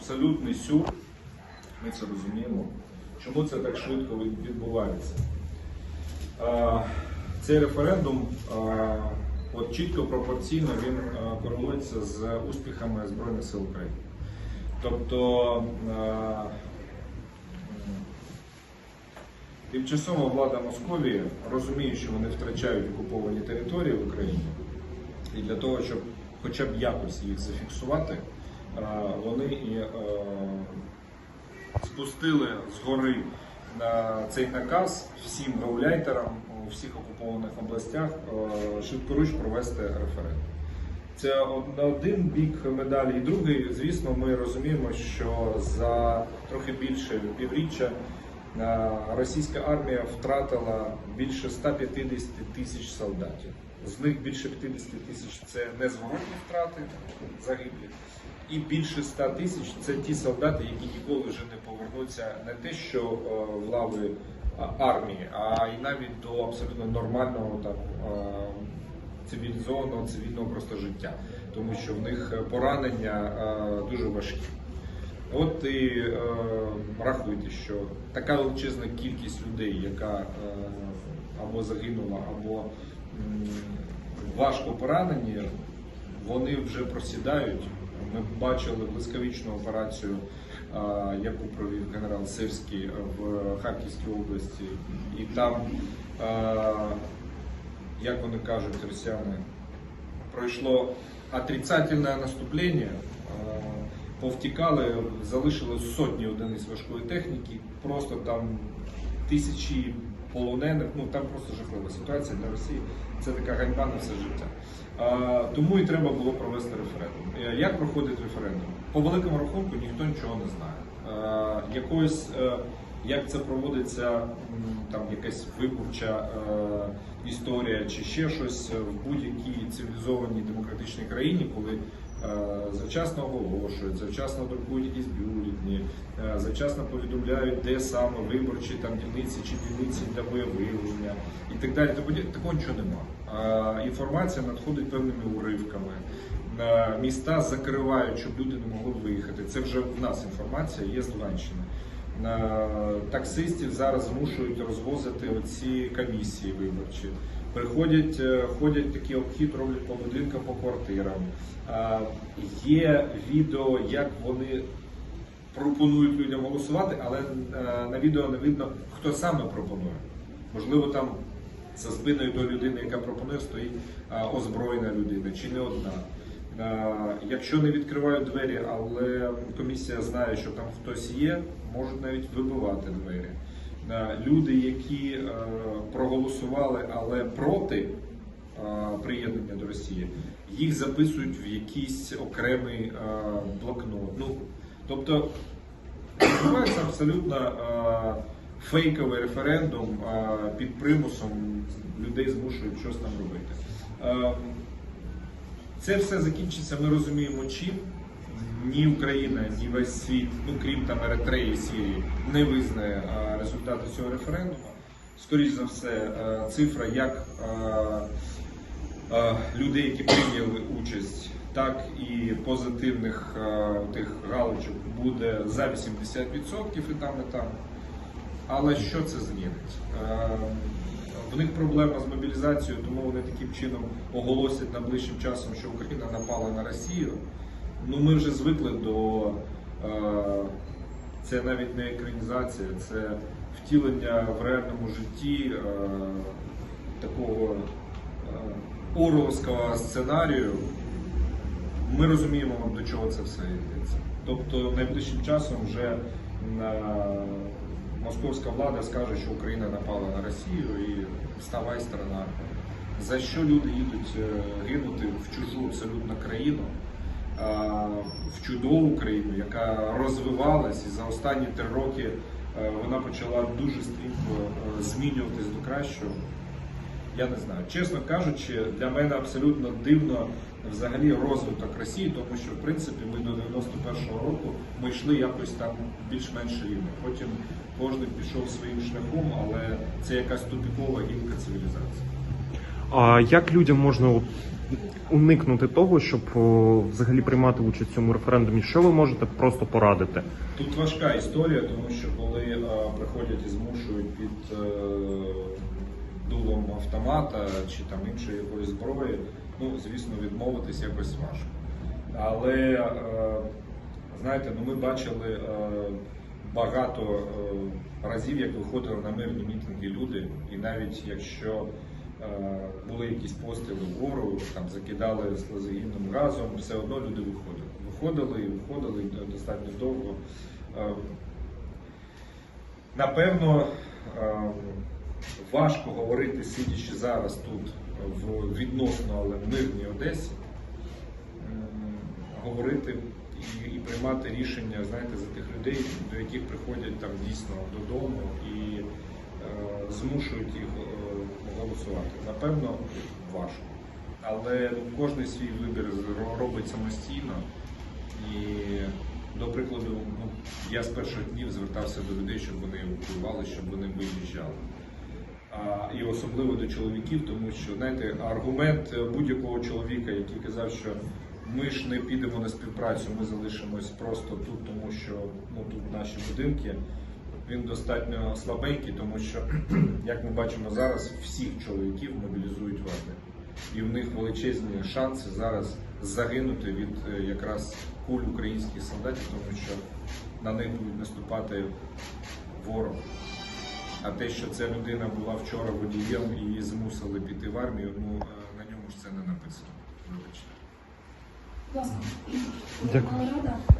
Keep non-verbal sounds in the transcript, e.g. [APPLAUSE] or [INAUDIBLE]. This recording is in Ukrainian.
абсолютний сюр. Ми це розуміємо. Чому це так швидко відбувається? Цей референдум от чітко пропорційно він корелується з успіхами Збройних сил України. Тобто Тимчасова влада Московії розуміє, що вони втрачають окуповані території в Україні, і для того, щоб хоча б якось їх зафіксувати, вони і е, спустили згори на цей наказ всім гауляйтерам у всіх окупованих областях е, швидкоруч провести референдум. Це на один бік медалі. І другий, звісно, ми розуміємо, що за трохи більше півріччя е, російська армія втратила більше 150 тисяч солдатів. З них більше 50 тисяч це незворотні втрати загиблі. І більше 100 тисяч це ті солдати, які ніколи вже не повернуться не те, що е, в лави армії, а й навіть до абсолютно нормального там е, цивілізованого цивільного просто життя, тому що в них поранення е, дуже важкі. От і е, рахуйте, що така величезна кількість людей, яка або загинула, або важко поранені, вони вже просідають. Ми бачили блискавичну операцію, яку провів генерал Сирський в Харківській області, і там, як вони кажуть, росіяни, пройшло отрицательне наступлення, повтікали, залишили сотні одиниць важкої техніки, просто там тисячі полонених, ну там просто жахлива ситуація для Росії. Це така ганьба на все життя. Е, Тому і треба було провести референдум. Е, Як проходить референдум? По великому рахунку ніхто нічого не знає. Е, Якось е, як це проводиться, там якась виборча е, історія чи ще щось в будь-якій цивілізованій демократичній країні, коли завчасно оголошують, завчасно друкують якісь бюлетні, е, завчасно повідомляють, де саме виборчі там дільниці чи дільниці для виявлення і так далі. Такого нічого немає. Інформація надходить певними уривками. Е, Міста закривають, щоб люди не могли виїхати. Це вже в нас інформація є з Луганщини. Е, Таксистів зараз змушують розвозити оці комісії виборчі. Приходять, е, ходять такі обхід, роблять по будинкам, по квартирам. Є відео, як вони пропонують людям голосувати, але е, на відео не видно, хто саме пропонує. Можливо, там за спиною до людини, яка пропонує, стоїть озброєна людина чи не одна. Якщо не відкривають двері, але комісія знає, що там хтось є, можуть навіть вибивати двері. Е, Люди, які е, проголосували, але проти е, приєднання до Росії, їх записують в якийсь окремий блокнот. Ну, тобто відбувається абсолютно фейковий референдум під примусом людей змушують щось там робити. Це все закінчиться, ми розуміємо чим. Ні Україна, ні весь світ, ну крім там Еретреї, Сирії, не визнає результати цього референдуму. Скоріше за все, цифра як людей, які прийняли участь, так і позитивних тих галочок буде за 80% і там, і там. Але що це змінить? В них проблема з мобілізацією, тому вони таким чином оголосять найближчим часом, що Україна напала на Росію. Ну ми вже звикли до е, це навіть не екранізація, це втілення в реальному житті е, такого е, орловського сценарію. Ми розуміємо, до чого це все йдеться. Тобто найближчим часом вже московська влада скаже, що Україна напала на Росію і ставай сторона. За що люди їдуть гинути в чужу абсолютно країну, в чудову країну, яка розвивалась і за останні три роки е, вона почала дуже стрімко е, змінюватись до кращого. Я не знаю. Чесно кажучи, для мене абсолютно дивно взагалі розвиток Росії, тому що в принципі ми до 91-го року ми йшли якось там більш-менш рівно. Потім кожен пішов своїм шляхом, але це якась тупікова гілка цивілізації. А як людям можна уникнути того, щоб взагалі приймати участь в цьому референдумі? Що ви можете просто порадити? Тут важка історія, тому що коли е, приходять і змушують під е, дулом автомата чи там іншої якоїсь зброї, ну звісно, відмовитись якось важко. Але е, знаєте, ну ми бачили багато разів, як виходили на мирні мітинги люди, і навіть якщо були якісь постріли вгору, там закидали слезогінним газом, все одно люди виходили. Виходили і виходили достатньо довго. Е, Напевно, е, важко говорити, сидячи зараз тут в відносно, але мирній Одесі, говорити і, і приймати рішення, знаєте, за тих людей, до яких приходять там дійсно додому і е, змушують їх е, голосувати. Напевно, важко. Але кожен свій вибір робить самостійно. І, до прикладу, ну, я з перших днів звертався до людей, щоб вони евакуювали, щоб вони виїжджали. А, і особливо до чоловіків, тому що знаєте, аргумент е, будь-якого чоловіка, який казав, що ми ж не підемо на співпрацю, ми залишимось просто тут, тому що ну тут наші будинки. Він достатньо слабенький, тому що, [CLEARS THROAT] як ми бачимо зараз, всіх чоловіків мобілізують в армію. І в них величезні шанси зараз загинути від е, якраз куль українських солдатів, тому що на них будуть наступати ворог. А те, що ця людина була вчора водієм і її змусили піти в армію, ну е, на ньому ж це не написано. Вибачте. Дякую.